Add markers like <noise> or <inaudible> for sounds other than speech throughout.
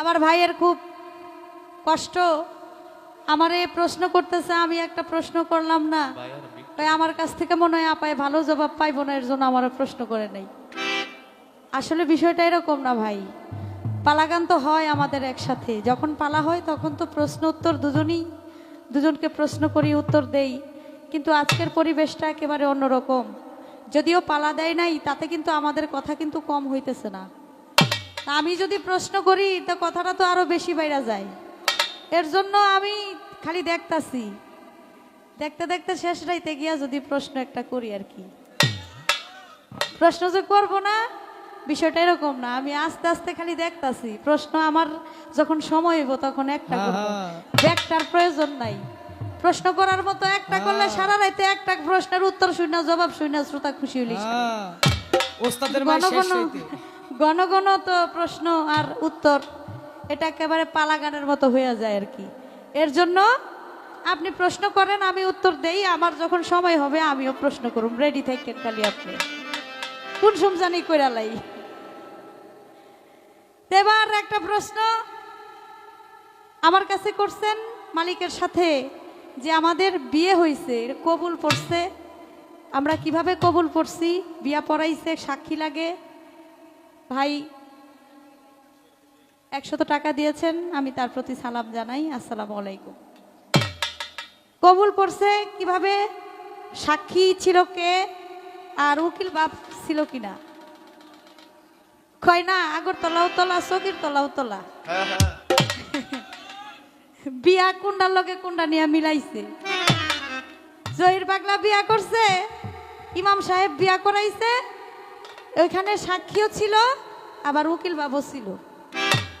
আমার ভাইয়ের খুব কষ্ট। আমারে প্রশ্ন করতেছে, আমি একটা প্রশ্ন করলাম না। তাই আমার কাছ থেকে মনে হয় আপায় ভালো জবাব পাইবো না, এর জন্য আমার প্রশ্ন করে নেই। আসলে বিষয়টা এরকম না ভাই। পালাগান তো হয় আমাদের একসাথে। যখন পালা হয়, তখন তো প্রশ্ন উত্তর দুজনই, দুজনকে প্রশ্ন করি, উত্তর দেই। কিন্তু আজকের পরিবেশটা একেবারে অন্যরকম। যদিও পালা দেয় নাই, তাতে কিন্তু আমাদের কথা কিন্তু কম হইতেছে না। আমি যদি প্রশ্ন করি তো কথাটা তো আরও বেশি বাইরা যায়। এর জন্য আমি খালি দেখতাছি। দেখতে দেখতে শেষ রাইতে গিয়া যদি প্রশ্ন একটা করি আর কি। প্রশ্ন যে করব না বিষয়টা এরকম না। আমি আস্তে আস্তে খালি দেখতাছি। প্রশ্ন আমার যখন সময় হইব তখন একটা করব। ব্যাগটার প্রয়োজন নাই। প্রশ্ন করার মতো একটা করলে সারা রাইতে একটা প্রশ্নের উত্তর শুনে জবাব শুনে শ্রোতা খুশি হ্যাঁ, ওস্তাদের ভাই ঘন তো প্রশ্ন আর উত্তর, এটা একেবারে পালাগানের মতো হয়ে যায় আর কি। এর জন্য আপনি প্রশ্ন করেন, আমি উত্তর দেই, আমার যখন সময় হবে, আমিও প্রশ্ন করুম। রেডি থাকেন খালি আপনি। কোন সমজানি কইরালাই এবার একটা প্রশ্ন আমার কাছে করছেন মালিকের সাথে যে আমাদের বিয়ে হয়েছে কবুল পড়ছে। আমরা কীভাবে কবুল পড়ছি? বিয়া পড়াইছে, সাক্ষী লাগে। ভাই একশত টাকা দিয়েছেন আমি তার প্রতি সালাম জানাই আসসালামু আলাইকুম। কবুল পড়ছে কীভাবে? সাক্ষী ছিল কে আর উকিল বাপ ছিল কিনা? কয় না আগরতলাও তলা চকির তলাও তলা বিয়া কুন্ডার লগে কুন্ডা নিয়ে মিলাইছে। জহির পাগলা বিয়া করছে ইমাম সাহেব বিয়া করাইছে ওইখানে সাক্ষীও ছিল, আবার উকিল বাবু ছিল।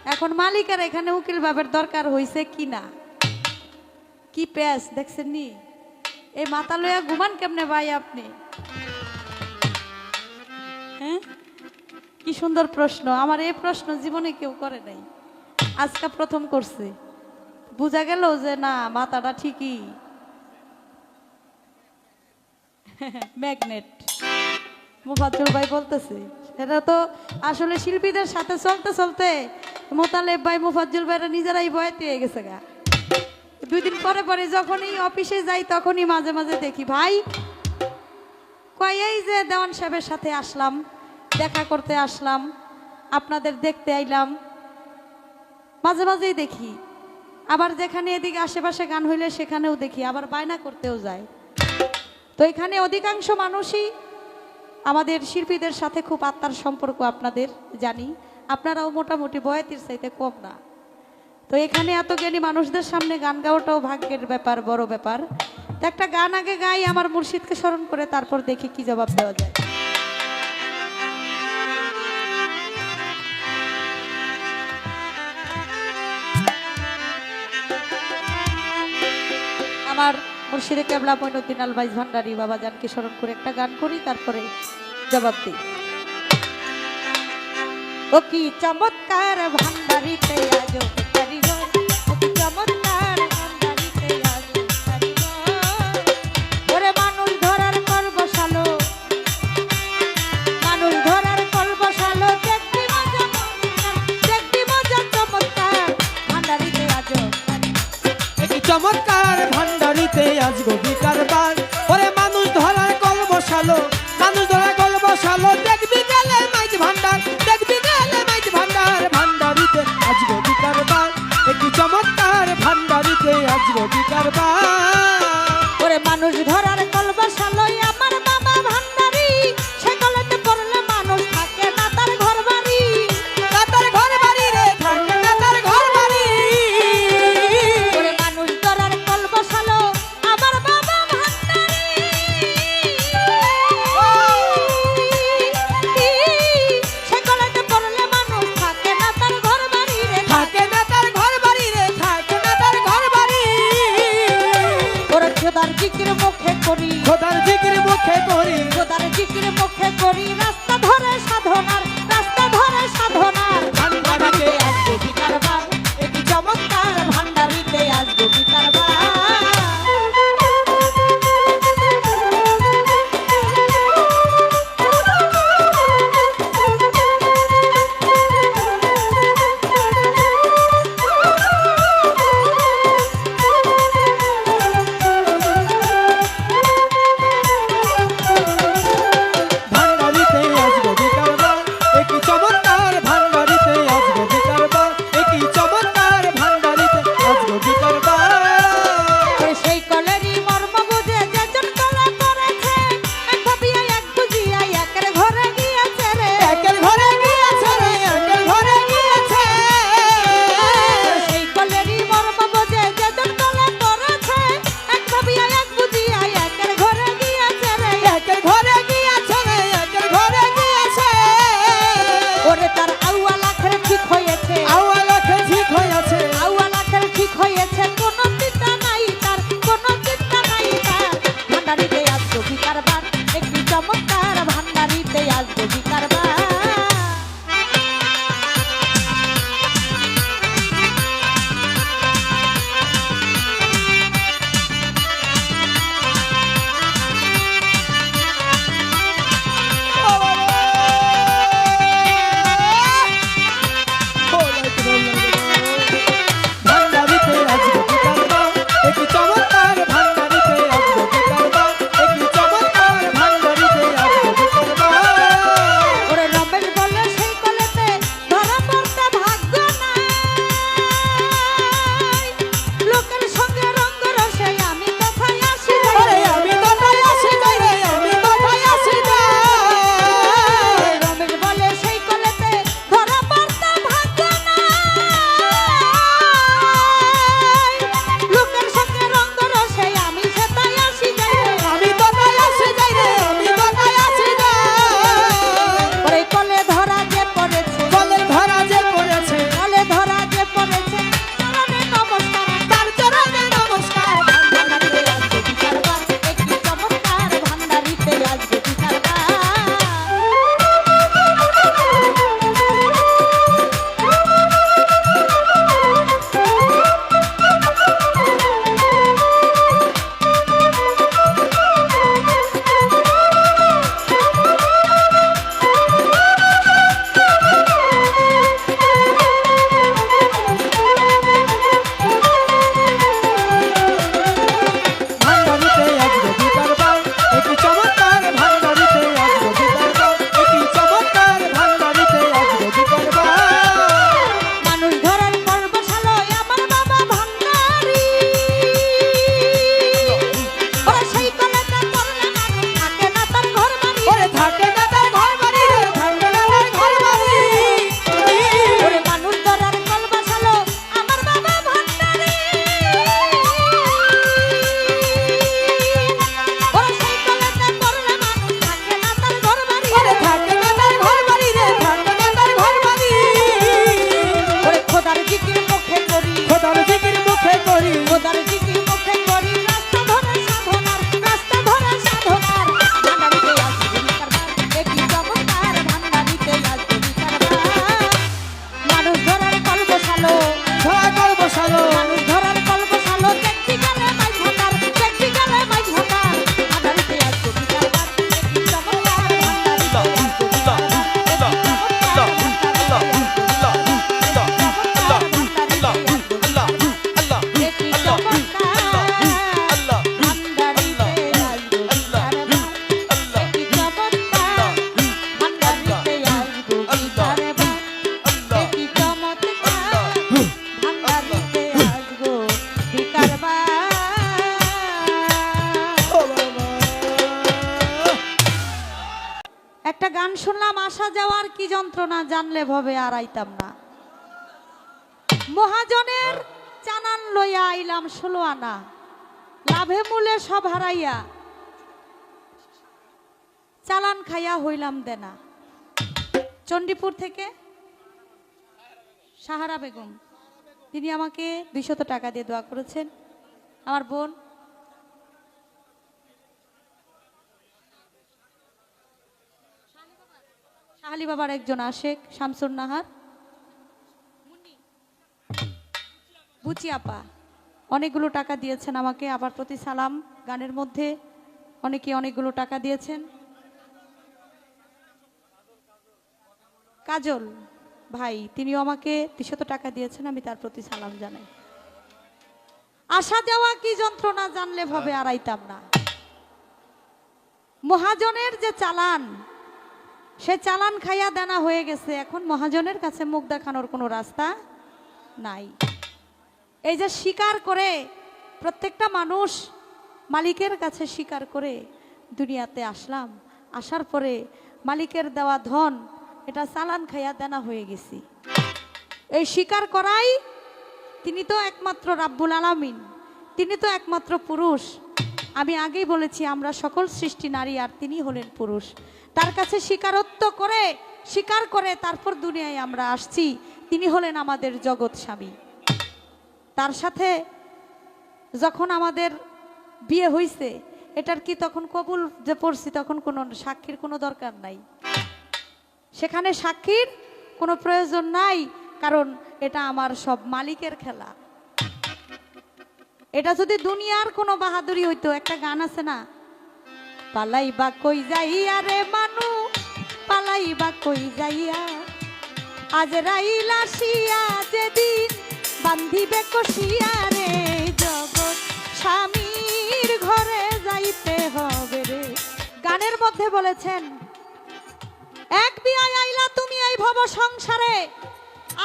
এখন মালিকের এখানে উকিল বাবের দরকার হইছে কি না? কি প্যাস দেখছেন নি? এই মাথা লইয়া ঘুমান কেমনে ভাই আপনি? হ্যাঁ? কি সুন্দর প্রশ্ন। আমার এই প্রশ্ন জীবনে কেউ করে নাই। আজকে প্রথম করছে। বোঝা গেল যে না, মাথাটা ঠিকই। <laughs> ম্যাগনেট। মুফাজ্জুল ভাই বলতেছে সেটা তো আসলে শিল্পীদের সাথে চলতে চলতে মোতালেব ভাই, মুফাজ্জুল ভাইরা নিজেরাই ভয়তে হয়ে গেছে গা। দুই দিন পরে পরে যখনই অফিসে যাই, তখনই মাঝে মাঝে দেখি, ভাই, কয় এই যে দেওয়ান সাহেবের সাথে আসলাম, দেখা করতে আসলাম, আপনাদের দেখতে আইলাম। মাঝে মাঝেই দেখি, আবার যেখানে এদিকে আশেপাশে গান হইলে সেখানেও দেখি, আবার বায়না করতেও যায়। তো এখানে অধিকাংশ মানুষই আমাদের শিল্পীদের সাথে খুব আত্মার সম্পর্ক আপনাদের, জানি। আপনারাও মোটামুটি বয়াতির চাইতে কম না। তো এখানে এত জ্ঞানী মানুষদের সামনে গান গাওয়াটাও ভাগ্যের ব্যাপার, বড় ব্যাপার। তো একটা গান আগে গাই, আমার মুর্শিদকে স্মরণ করে তারপর দেখি কি জবাব দেওয়া যায়। আমার মুর্শিদে কেবলা মইনুদ্দিন আলবাইজ ভান্ডারি বাবা জানকে স্মরণ করে একটা গান করি, তারপরে জবাব দিই। ও কি চমৎকার ভান্ডারিতে মানুষ ধরার চমৎকার ভান্ডারিতে চমৎকার গভীর কারবার। ওরে মানুষ ধরার কল বসালো মানুষ ধরার কল বসালো দেখবি গেলে মাইজ ভান্ডার, দেখবি গেলে মাইজ ভান্ডার, ভান্ডারিতে গভীর কারবার। একটি চমৎকার ভান্ডারিতে গভীর কারবার। ওরে মানুষ ধরার কল যন্ত্রণা জানলে ভবে আর আইতাম না। মহাজনের চানান লইয়া আইলাম ষোলো আনা। লাভে মূলে সব হারাইয়া। চালান খাইয়া হইলাম দেনা। চণ্ডীপুর থেকে সাহারা বেগম, তিনি আমাকে দুইশত টাকা দিয়ে দোয়া করেছেন। আমার বোন শাহালি বাবার একজন আশেক শামসুর নাহার। বুচি আপা অনেকগুলো টাকা দিয়েছেন আমাকে আবার প্রতি সালাম গানের মধ্যে অনেকে অনেকগুলো টাকা দিয়েছেন। কাজল ভাই তিনিও আমাকে দুশত টাকা দিয়েছেন আমি তার প্রতি সালাম জানাই। আসা যাওয়া কি যন্ত্রণা জানলে ভাবে আড়াইতাম না। মহাজনের যে চালান সে চালান খাইয়া দানা হয়ে গেছে। এখন মহাজনের কাছে মুখ দেখানোর কোনো রাস্তা নাই। এই যে স্বীকার করে প্রত্যেকটা মানুষ মালিকের কাছে স্বীকার করে দুনিয়াতে আসলাম, আসার পরে মালিকের দেওয়া ধন, এটা চালান খাইয়া দেনা হয়ে গেছি। এই স্বীকার করাই তিনি তো একমাত্র রাব্বুল আলামিন, তিনি তো একমাত্র পুরুষ। আমি আগেই বলেছি, আমরা সকল সৃষ্টি নারী আর তিনি হলেন পুরুষ। তার কাছে স্বীকারত্ব করে, স্বীকার করে তারপর দুনিয়ায় আমরা আসছি। তিনি হলেন আমাদের জগৎ স্বামী। তার সাথে যখন আমাদের বিয়ে হইছে, এটার কি তখন কবুল যে পড়ছি তখন কোনো সাক্ষীর কোনো দরকার নাই। সেখানে সাক্ষীর কোনো প্রয়োজন নাই, কারণ এটা আমার সব মালিকের খেলা। এটা যদি দুনিয়ার কোনো বাহাদুরি হইতো, একটা গান আছে না? পালাই বা কই যাইয়া রে মানু পালাই বা কই যাইয়া? আজ রাইল আসিয়া যেদিন বান্ধিবে কষিয়া রে জগৎ, স্বামীর ঘরে যাইতে হবে রে। গানের মধ্যে বলেছেন, এক বিয়াই আইলা তুমি এই ভব সংসারে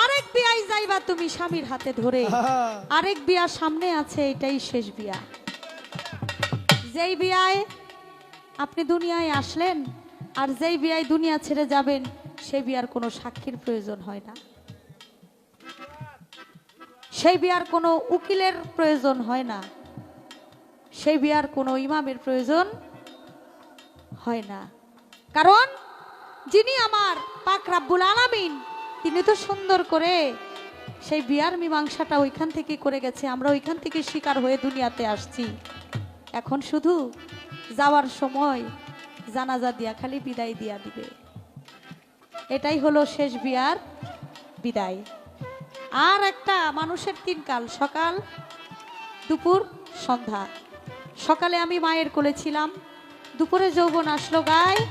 আরেক বিয়াই যাইবা তুমি স্বামীর হাতে ধরে। আরেক বিয়া সামনে আছে এটাই শেষ বিয়া। যেই বিয়ায় আপনি দুনিয়ায় আসলেন আর যেই বিয়ায় দুনিয়া ছেড়ে যাবেন সেই বিয়ার কোনো সাক্ষীর প্রয়োজন হয় না। সেই বিয়ার কোনো উকিলের প্রয়োজন হয় না। সেই বিয়ার কোনো ইমামের প্রয়োজন হয় না। কারণ যিনি আমার পাক রাব্বুল আলামিন তিনি তো সুন্দর করে সেই বিয়ার মীমাংসাটা ওইখান থেকে করে গেছে। আমরা ওইখান থেকে শিকার হয়ে দুনিয়াতে আসছি। এখন শুধু যাওয়ার সময় জানাজা দিয়া, খালি বিদায় দিয়া দিবে। এটাই হলো শেষ বিয়ার বিদায়। আর একটা মানুষের তিন কাল, সকাল, দুপুর, সন্ধ্যা। সকালে আমি মায়ের কোলে ছিলাম। দুপুরে যৌবন আসলো গায়ে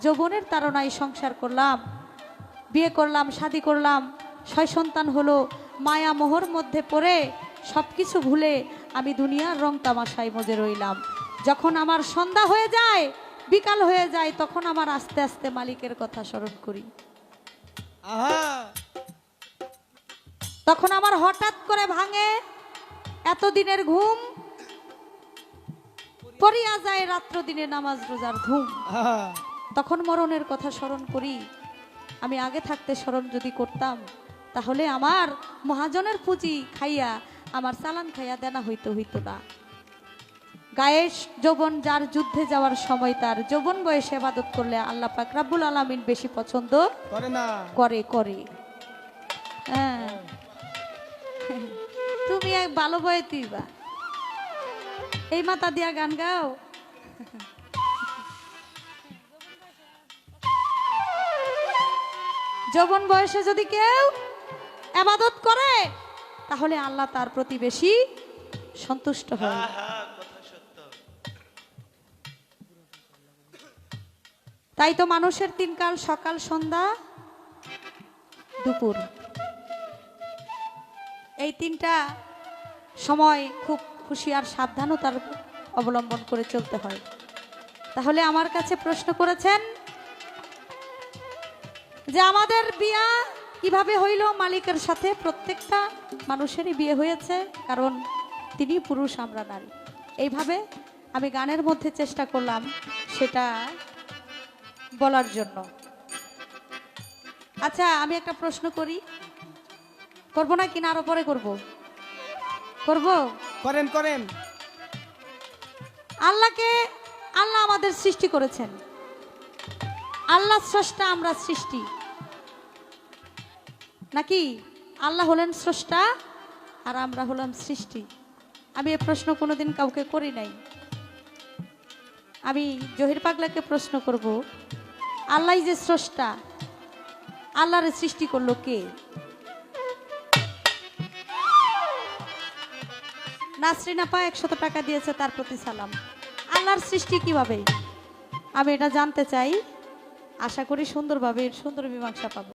যৌবনের তারনায় সংসার করলাম। বিয়ে করলাম শাদি করলাম ছয় সন্তান হলো মায়া মোহর মধ্যে পড়ে সব কিছু ভুলে আমি দুনিয়ার রং তামাশায় মজে রইলাম। যখন আমার সন্ধ্যা হয়ে যায় বিকাল হয়ে যায় তখন আমার আস্তে আস্তে মালিকের কথা স্মরণ করি। তখন আমার হঠাৎ করে ভাঙে এতদিনের ঘুম পড়িয়া যায় রাত্র দিনে নামাজ রোজার ধুম তখন মরণের কথা স্মরণ করি। আমি আগে থাকতে স্মরণ যদি করতাম তাহলে আমার মহাজনের পুঁজি খাইয়া আমার চালান খাইয়া দেনা হইতো হইতো না। গায়ে যৌবন যার যুদ্ধে যাওয়ার সময় তার যৌবন বয়সে আবাদত করলে আল্লাহ পাক রাব্বুল আলামিন বেশি পছন্দ করে না। করে করে। হ্যাঁ। তুমি এক ভালো বয়ে তুইবা এই মাথা দিয়া গান গাও। যৌবন বয়সে যদি কেউ আবাদত করে তাহলে আল্লাহ তার প্রতি বেশি সন্তুষ্ট হয় তাই তো মানুষের তিনকাল সকাল সন্ধ্যা দুপুর। এই তিনটা সময় খুব খুশি আর সাবধানতার অবলম্বন করে চলতে হয়। তাহলে আমার কাছে প্রশ্ন করেছেন যে আমাদের বিয়া কীভাবে হইল মালিকের সাথে প্রত্যেকটা মানুষেরই বিয়ে হয়েছে কারণ তিনি পুরুষ আমরা নারী। এইভাবে আমি গানের মধ্যে চেষ্টা করলাম সেটা বলার জন্য। আচ্ছা আমি একটা প্রশ্ন করি। করব না? কিনা আরও পরে করব। করব? করেন করেন। আল্লাহকে আল্লাহ আমাদের সৃষ্টি করেছেন। আল্লাহ স্রষ্টা আমরা সৃষ্টি। নাকি আল্লাহ হলেন স্রষ্টা আর আমরা হলাম সৃষ্টি? আমি এ প্রশ্ন কোনোদিন কাউকে করি নাই। আমি জহির পাগলাকে প্রশ্ন করব, আল্লাহ যে স্রষ্টা, আল্লাহর সৃষ্টি করল কে? নাসরিন আপা একশত টাকা দিয়েছে, তার প্রতি সালাম। আল্লাহর সৃষ্টি কীভাবে? আমি এটা জানতে চাই। আশা করি সুন্দরভাবে, সুন্দর মীমাংসা পাবো।